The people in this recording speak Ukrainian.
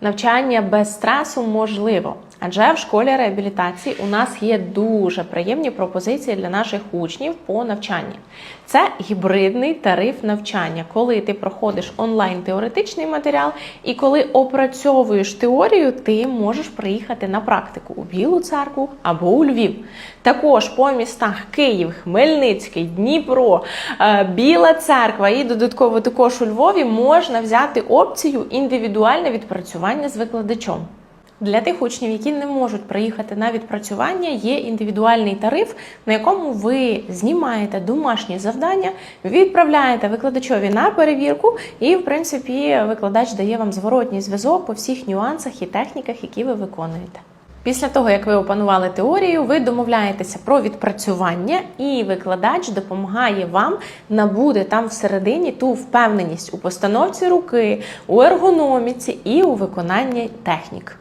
Навчання без стресу можливо, адже в школі реабілітації у нас є дуже приємні пропозиції для наших учнів по навчанні. Це гібридний тариф навчання, коли ти проходиш онлайн теоретичний матеріал, і коли опрацьовуєш теорію, ти можеш приїхати на практику у Білу церкву або у Львів. Також по містах Київ, Хмельницький, Дніпро, е, Біла церква і додатково також у Львові можна взяти опцію індивідуальне відпрацювання з викладачом. Для тих учнів, які не можуть приїхати на відпрацювання, є індивідуальний тариф, на якому ви знімаєте домашні завдання, відправляєте викладачові на перевірку, і, в принципі, викладач дає вам зворотній зв'язок по всіх нюансах і техніках, які ви виконуєте. Після того, як ви опанували теорію, ви домовляєтеся про відпрацювання, і викладач допомагає вам набути там всередині ту впевненість у постановці руки, у ергономіці і у виконанні технік.